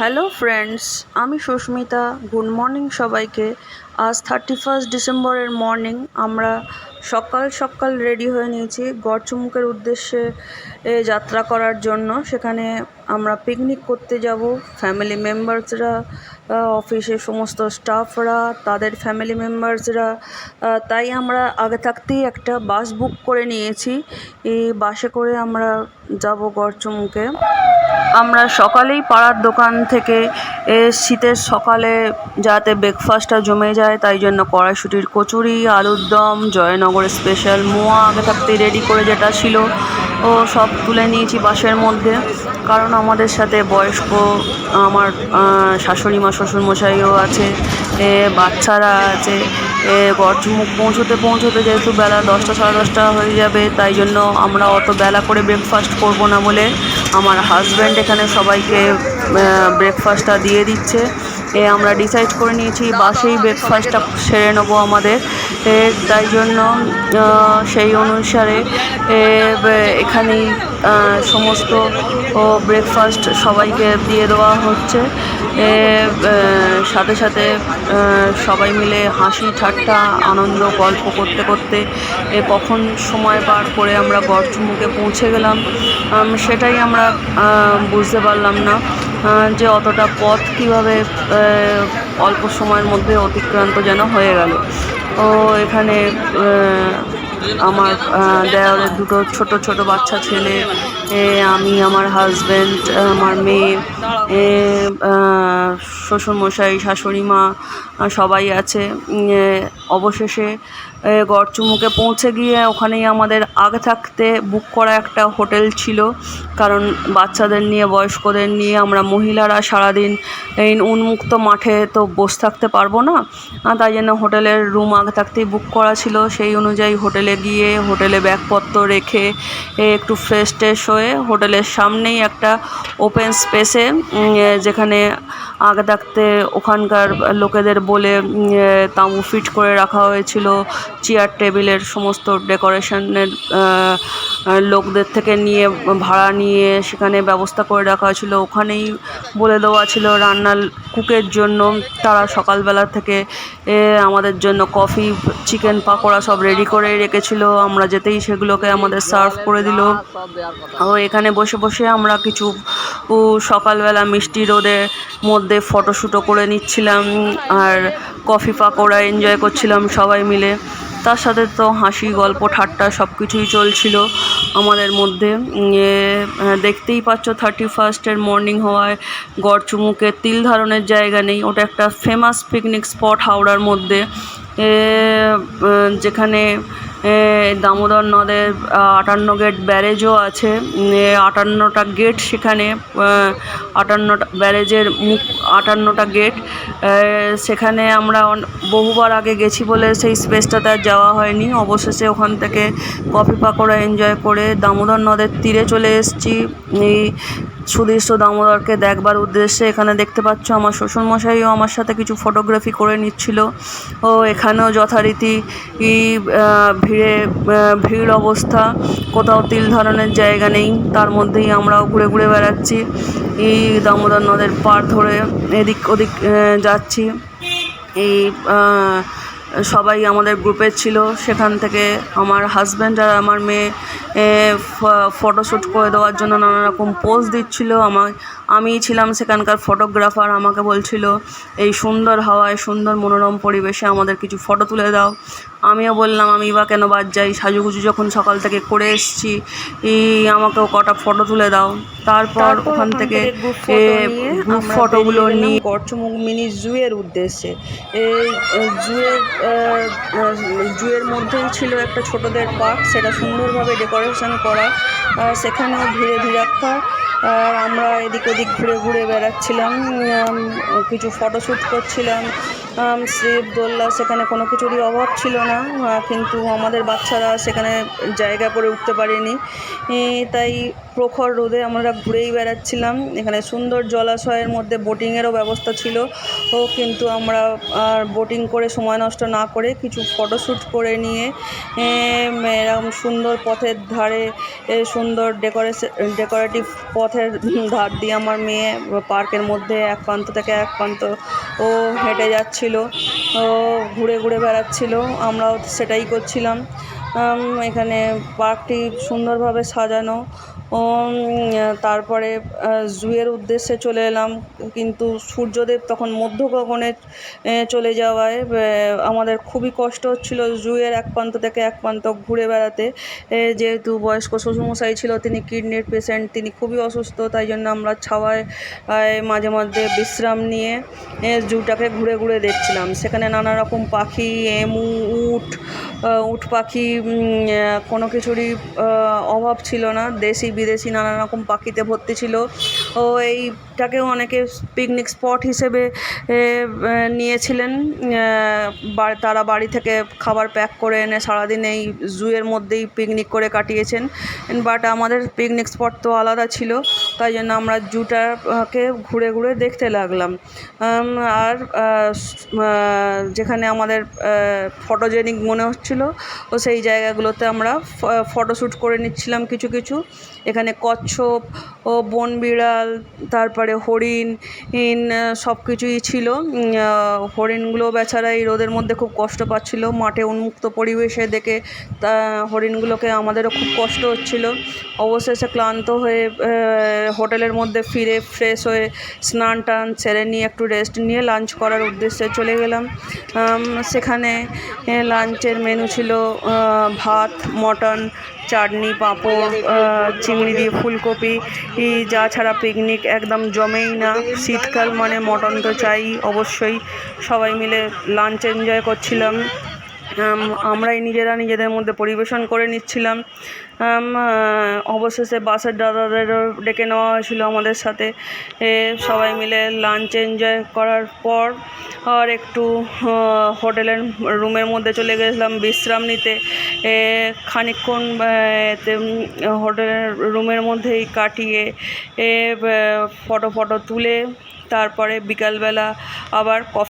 Hello friends আমি Susmita. Good morning সবাইকে। আজ থার্টি ফার্স্ট ডিসেম্বরের মর্নিং আমরা সকাল সকাল রেডি হয়ে নিয়েছি গড়চুমুকের উদ্দেশ্যে যাত্রা করার জন্য। সেখানে আমরা পিকনিক করতে যাব। ফ্যামিলি মেম্বার্সরা অফিসের সমস্ত স্টাফরা তাদের ফ্যামিলি মেম্বার্সরা তাই আমরা আগে থাকতেই একটা বাস বুক করে নিয়েছি। এই বাসে করে আমরা যাব গড়চুমুকে। আমরা সকালেই পাড়ার দোকান থেকে এ শীতের সকালে যাতে ব্রেকফাস্টটা জমে যায়, তাই জন্য কড়াইশুটির কচুরি, আলুর দম জয়নগরের স্পেশাল মোয়া আগে থাকতে রেডি করে যেটা ছিল, ও সব তুলে নিয়েছি বাসের মধ্যে। কারণ আমাদের সাথে বয়স্ক আমার শাশুড়ি মা, শ্বশুরমশাইও আছে, এ বাচ্চারা আছে, এ গড়চুমুক পৌঁছোতে পৌঁছোতে যেহেতু বেলা দশটা সাড়ে দশটা হয়ে যাবে, তাই জন্য আমরা অত বেলা করে ব্রেকফাস্ট করব না বলে আমার হাজব্যান্ড এখানে সবাইকে ব্রেকফাস্টটা দিয়ে দিচ্ছে। এ আমরা ডিসাইড করে নিয়েছি বাসেই ব্রেকফাস্টটা সেরে নেব আমাদের। তাই জন্য সেই অনুসারে এখানেই সমস্ত ব্রেকফাস্ট সবাইকে দিয়ে দেওয়া হচ্ছে। এ, সাথে সাথে সবাই মিলে হাসি ঠাট্টা আনন্দ গল্প করতে করতে এ কখন সময় পার করে আমরা গড়চুমুকে পৌঁছে গেলাম। সেটাই আমরা বুঝতে পারলাম না। যে অতটা পথ কীভাবে অল্প সময়ের মধ্যে অতিক্রান্ত যেন হয়ে গেল। ও এখানে আমার দেওরের দুটো ছোট ছোট বাচ্চা ছেলে আমি, আমার হাজব্যান্ড আমার মেয়ে শ্বশুরমশাই, শাশুড়ি মা সবাই আছে। অবশেষে গড়চুমুকে পৌঁছে গিয়ে ওখানেই আমাদের আগে থাকতে বুক করা একটা হোটেল ছিল। কারণ বাচ্চাদের নিয়ে, বয়স্কদের নিয়ে আমরা মহিলারা সারাদিন এই উন্মুক্ত মাঠে তো বসে থাকতে পারব না। তাই জন্য হোটেলের রুম আগে থাকতেই বুক করা ছিল। সেই অনুযায়ী হোটেলে গিয়ে হোটেলে ব্যাগপত্র রেখে একটু ফ্রেশ ট্রেশ হয়ে হোটেলের সামনেই একটা ওপেন স্পেসে যেখানে আগে থাকতে ওখানকার লোকেদের বলে তাঁবু ফিট করে রাখা হয়েছিল চেয়ার টেবিলের সমস্ত ডেকোরেশনের লোকদের থেকে নিয়ে, ভাড়া নিয়ে সেখানে ব্যবস্থা করে রাখা হয়েছিল। ওখানেই বলে দেওয়া ছিল রান্নার কুকের জন্য তারা সকালবেলা থেকে আমাদের জন্য কফি, চিকেন পাকোড়া সব রেডি করে রেখেছিল। আমরা যেতেই সেগুলোকে আমাদের সার্ভ করে দিল। ও, এখানে বসে বসে আমরা কিছু সকালবেলা মিষ্টি রোদের মধ্যে ফটোশ্যুটও করে নিচ্ছিলাম। আর কফি পাকোড়া এনজয় করছিলাম সবাই মিলে। তার সাথে তো হাসি, গল্প, ঠাট্টা সব কিছুই চলছিল আমাদের মধ্যে। দেখতেই পাচ্ছ থার্টি ফার্স্টের মর্নিং হওয়ায় গড়চুমুকে তিল ধারণের জায়গা নেই। ওটা একটা ফেমাস পিকনিক স্পট হাওড়ার মধ্যে। যেখানে দামোদর নদের আটান্ন গেট ব্যারেজও আছে। আটান্নটা গেট সেখানে আটান্নটা ব্যারেজের মুখ, আটান্নটা গেট। সেখানে আমরা বহুবার আগে গেছি বলে সেই স্পেসটাতে আর যাওয়া হয়নি। অবশেষে ওখান থেকে কফি পাকোড়া এনজয় করে দামোদর নদের তীরে চলে এসেছি। এই সুদৃশ্য দামোদরকে দেখবার উদ্দেশ্যে এখানে দেখতে পাচ্ছ আমার শ্বশুরমশাইও আমার সাথে কিছু ফটোগ্রাফি করে নিচ্ছিল। ও এখানেও যথারীতি ভিড়ে ভিড় অবস্থা। কোথাও তিল ধরনের জায়গা নেই। তার মধ্যেই আমরাও ঘুরে ঘুরে বেড়াচ্ছি। এই দামোদর নদের পার ধরে এদিক ওদিক যাচ্ছি। এই সবাই আমাদের গ্রুপের ছিল। সেখান থেকে আমার হাজব্যান্ড আর আমার মেয়ে ফটোশ্যুট করে দেওয়ার জন্য নানা রকম পোজ দিচ্ছিল। আমার আমিই ছিলাম সেখানকার ফটোগ্রাফার আমাকে বলছিল এই সুন্দর হাওয়ায় সুন্দর মনোরম পরিবেশে আমাদের কিছু ফটো তুলে দাও। আমিও বললাম আমি বা কেন বাদ যাই? সাজুগুজু যখন সকাল থেকে করে এসছি আমাকেও কটা ফটো তুলে দাও। তারপর ওখান থেকে গ্রুপ ফটোগুলো নিয়ে গড়চমুখ মিনি জুয়ের উদ্দেশ্যে। এই জুয়ের জুয়ের মধ্যেই ছিল একটা ছোটদের পার্ক সেটা সুন্দরভাবে ডেকোরেশন করা। সেখানেও ভিড়ে ভিড়াক্কা আর আমরা এদিক ওদিক ঘুরে ঘুরে বেড়াচ্ছিলাম কিছু ফটোশ্যুট করছিলাম। স্লিপ দোল্লা, সেখানে কোনো কিছুরই অভাব ছিল না কিন্তু আমাদের বাচ্চারা সেখানে জায়গা করে উঠতে পারেনি। তাই প্রখর রোদে আমরা ঘুরেই বেড়াচ্ছিলাম। এখানে সুন্দর জলাশয়ের মধ্যে বোটিংয়েরও ব্যবস্থা ছিল। ও কিন্তু আমরা বোটিং করে সময় নষ্ট না করে কিছু ফটোশ্যুট করে নিয়ে এরকম সুন্দর পথের ধারে সুন্দর ডেকোরেশন ডেকোরেটিভ পথের ধার দিয়ে আমার মেয়ে পার্কের মধ্যে এক প্রান্ত থেকে এক প্রান্ত ও হেঁটে যাচ্ছিল। ও ঘুরে ঘুরে বেড়াচ্ছিল। আমরাও সেটাই করছিলাম। এখানে পার্কটি সুন্দরভাবে সাজানো। তারপরে জুয়ের উদ্দেশ্যে চলে এলাম। কিন্তু সূর্যদেব তখন মধ্য গগনে চলে যাওয়ায় আমাদের খুবই কষ্ট হচ্ছিল জুয়ের এক প্রান্ত থেকে এক প্রান্ত ঘুরে বেড়াতে। যেহেতু বয়স্ক শ্বশুরমশাই ছিল তিনি কিডনির পেশেন্ট তিনি খুবই অসুস্থ তাই জন্য আমরা ছাওয়ায় মাঝে মধ্যে বিশ্রাম নিয়ে জুটাকে ঘুরে ঘুরে দেখছিলাম। সেখানে নানা রকম পাখি এমু আহ, উট পাখি কোনো কিছুরই অভাব ছিল না। দেশি বিদেশি নানা রকম পাখিতে ভর্তি ছিল। ও এইটাকেও অনেকে পিকনিক স্পট হিসেবে নিয়েছিলেন। তারা বাড়ি থেকে খাবার প্যাক করে এনে সারাদিন এই জুয়ের মধ্যেই পিকনিক করে কাটিয়েছেন। বাট আমাদের পিকনিক স্পট তো আলাদা ছিল, তাই জন্য আমরা জুটাকে ঘুরে ঘুরে দেখতে লাগলাম। আর যেখানে আমাদের ফটোজেনিক মনে হচ্ছিল, ও সেই জায়গাগুলোতে আমরা ফটোশ্যুট করে নিচ্ছিলাম কিছু কিছু। এখানে কচ্ছপ ও বন বিড়াল তারপরে হরিণ, ইন সব কিছুই ছিল। হরিণগুলো বেচারা এই রোদের মধ্যে খুব কষ্ট পাচ্ছিল। মাঠে উন্মুক্ত পরিবেশে দেখে তা, হরিণগুলোকে আমাদেরও খুব কষ্ট হচ্ছিল। অবশেষে ক্লান্ত হয়ে হোটেলের মধ্যে ফিরে ফ্রেশ হয়ে স্নান টান, সেরে নিয়ে একটু রেস্ট নিয়ে লাঞ্চ করার উদ্দেশ্যে চলে গেলাম। সেখানে লাঞ্চের মেনু ছিল ভাত, মটন চাটনি, পাঁপড় চিংড়ি দিয়ে ফুলকপি যা ছাড়া পিকনিক একদম জমেই না। শীতকাল মানে মটন তো চাই, অবশ্যই সবাই মিলে লাঞ্চ এনজয় করছিলাম। আমরাই নিজেরা নিজেদের মধ্যে পরিবেশন করে নিচ্ছিলাম। অবশেষে বাসের দাদাদেরও ডেকে নেওয়া হয়েছিল আমাদের সাথে। সবাই মিলে লাঞ্চ এনজয় করার পর আর একটু হোটেলের রুমের মধ্যে চলে গেছিলাম বিশ্রাম নিতে। এতে, হোটেলের রুমের মধ্যেই কাটিয়ে ফটো ফটো তুলে তারপরে বিকালবেলা আবার